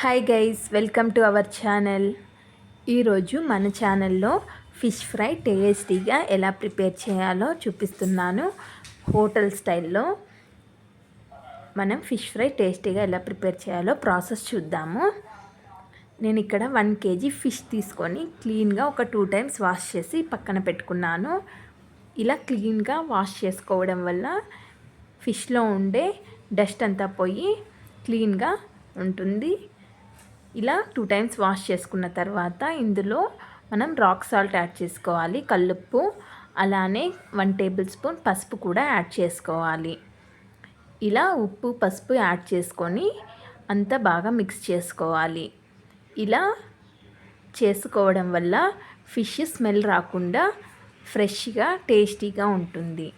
Hi guys welcome to our channel ఈరోజు మన ఛానల్లో ఫిష్ ఫ్రై టేస్టీగా ఎలా ప్రిపేర్ చేయాలో చూపిస్తున్నాను. హోటల్ స్టైల్లో మనం ఫిష్ ఫ్రై టేస్టీగా ఎలా ప్రిపేర్ చేయాలో ప్రాసెస్ చూద్దాము. నేను ఇక్కడ వన్ కేజీ ఫిష్ తీసుకొని క్లీన్గా ఒక టూ టైమ్స్ వాష్ చేసి పక్కన పెట్టుకున్నాను. ఇలా క్లీన్గా వాష్ చేసుకోవడం వల్ల ఫిష్లో ఉండే డస్ట్ అంతా పోయి క్లీన్గా ఉంటుంది. ఇలా టూ టైమ్స్ వాష్ చేసుకున్న తర్వాత ఇందులో మనం రాక్ సాల్ట్ యాడ్ చేసుకోవాలి కల్లుప్పు అలానే వన్ టేబుల్ స్పూన్ పసుపు కూడా యాడ్ చేసుకోవాలి. ఇలా ఉప్పు పసుపు యాడ్ చేసుకొని అంత బాగా మిక్స్ చేసుకోవాలి. ఇలా చేసుకోవడం వల్ల ఫిష్ స్మెల్ రాకుండా ఫ్రెష్గా టేస్టీగా ఉంటుంది.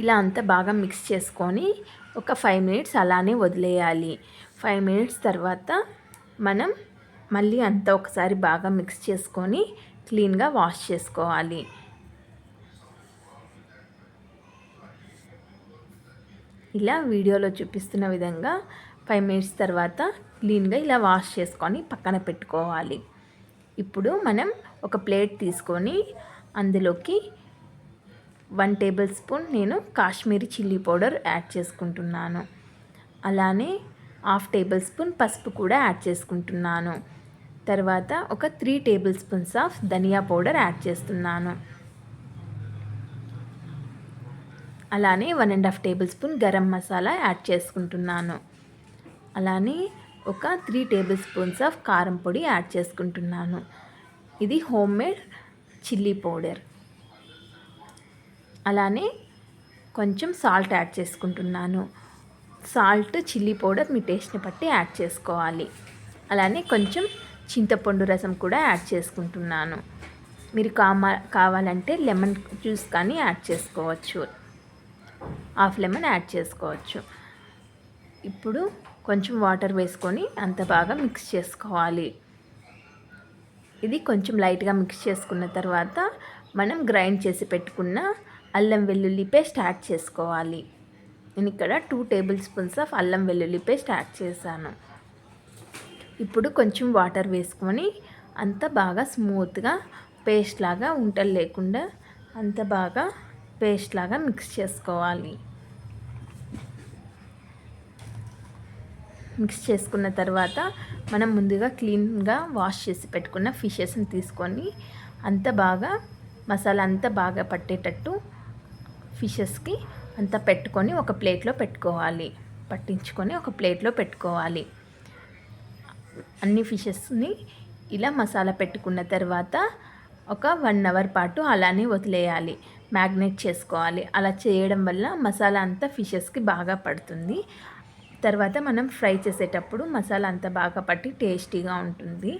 ఇలా అంతా బాగా మిక్స్ చేసుకొని ఒక ఫైవ్ మినిట్స్ అలానే వదిలేయాలి. ఫైవ్ మినిట్స్ తర్వాత మనం మళ్ళీ అంతా ఒకసారి బాగా మిక్స్ చేసుకొని క్లీన్గా వాష్ చేసుకోవాలి. ఇలా వీడియోలో చూపిస్తున్న విధంగా ఫైవ్ మినిట్స్ తర్వాత క్లీన్గా ఇలా వాష్ చేసుకొని పక్కన పెట్టుకోవాలి. ఇప్పుడు మనం ఒక ప్లేట్ తీసుకొని అందులోకి వన్ టేబుల్ స్పూన్ నేను కాశ్మీరీ చిల్లీ పౌడర్ యాడ్ చేసుకుంటున్నాను. అలానే హాఫ్ టేబుల్ స్పూన్ పసుపు కూడా యాడ్ చేసుకుంటున్నాను. తర్వాత ఒక three tablespoons of dhania powder add చేస్తున్నాను. అలానే one and half tablespoon garam masala add చేసుకుంటున్నాను. అలానే ఒక త్రీ టేబుల్ స్పూన్స్ ఆఫ్ కారం పొడి యాడ్ చేసుకుంటున్నాను. ఇది హోమ్ మేడ్ చిల్లీ పౌడర్. అలానే కొంచెం సాల్ట్ యాడ్ చేసుకుంటున్నాను. సాల్ట్ చిల్లీ పౌడర్ మీ టేస్ట్ని బట్టి యాడ్ చేసుకోవాలి. అలానే కొంచెం చింతపండు రసం కూడా యాడ్ చేసుకుంటున్నాను. మీరు కామా కావాలంటే లెమన్ జ్యూస్ కానీ యాడ్ చేసుకోవచ్చు. హాఫ్ లెమన్ యాడ్ చేసుకోవచ్చు. ఇప్పుడు కొంచెం వాటర్ వేసుకొని అంత బాగా మిక్స్ చేసుకోవాలి. ఇది కొంచెం లైట్గా మిక్స్ చేసుకున్న తర్వాత మనం గ్రైండ్ చేసి పెట్టుకున్న అల్లం వెల్లుల్లి పేస్ట్ యాడ్ చేసుకోవాలి. నేను ఇక్కడ టూ టేబుల్ స్పూన్స్ ఆఫ్ అల్లం వెల్లుల్లి పేస్ట్ యాడ్ చేశాను. ఇప్పుడు కొంచెం వాటర్ వేసుకొని అంత బాగా స్మూత్గా పేస్ట్ లాగా ఉంటలు లేకుండా అంత బాగా పేస్ట్ లాగా మిక్స్ చేసుకోవాలి. మిక్స్ చేసుకున్న తర్వాత మనం ముందుగా క్లీన్గా వాష్ చేసి పెట్టుకున్న ఫిషెస్ని తీసుకొని అంత బాగా మసాలా అంతా బాగా పట్టేటట్టు ఫిషెస్కి అంతా పెట్టుకొని ఒక ప్లేట్లో పెట్టుకోవాలి. పట్టించుకొని ఒక ప్లేట్లో పెట్టుకోవాలి. అన్ని ఫిషెస్ని ఇలా మసాలా పెట్టుకున్న తర్వాత ఒక వన్ అవర్ పాటు అలానే వదిలేయాలి. మ్యాగ్నేట్ చేసుకోవాలి. అలా చేయడం వల్ల మసాలా అంతా ఫిషెస్కి బాగా పడుతుంది. తర్వాత మనం ఫ్రై చేసేటప్పుడు మసాలా అంతా బాగా పట్టి టేస్టీగా ఉంటుంది.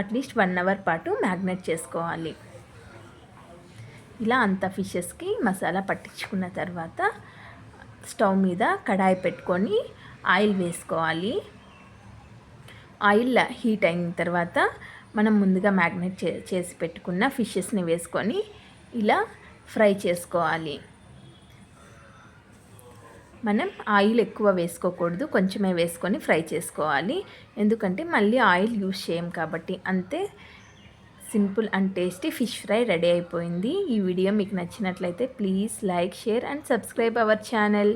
అట్లీస్ట్ వన్ అవర్ పాటు మ్యాగ్నేట్ చేసుకోవాలి. ఇలా అంత ఫిషెస్కి మసాలా పట్టించుకున్న తర్వాత స్టవ్ మీద కడాయి పెట్టుకొని ఆయిల్ వేసుకోవాలి. ఆయిల్ హీట్ అయిన తర్వాత మనం ముందుగా మ్యాగ్నేట్ చేసి పెట్టుకున్న ఫిషెస్ని వేసుకొని ఇలా ఫ్రై చేసుకోవాలి. మనం ఆయిల్ ఎక్కువ వేసుకోకూడదు కొంచెమే వేసుకొని ఫ్రై చేసుకోవాలి. ఎందుకంటే మళ్ళీ ఆయిల్ యూస్ చేయం కాబట్టి అంతే simple and tasty fish fry ready అయిపోయింది. ఈ వీడియో మీకు నచ్చినట్లయితే please like share and subscribe our channel.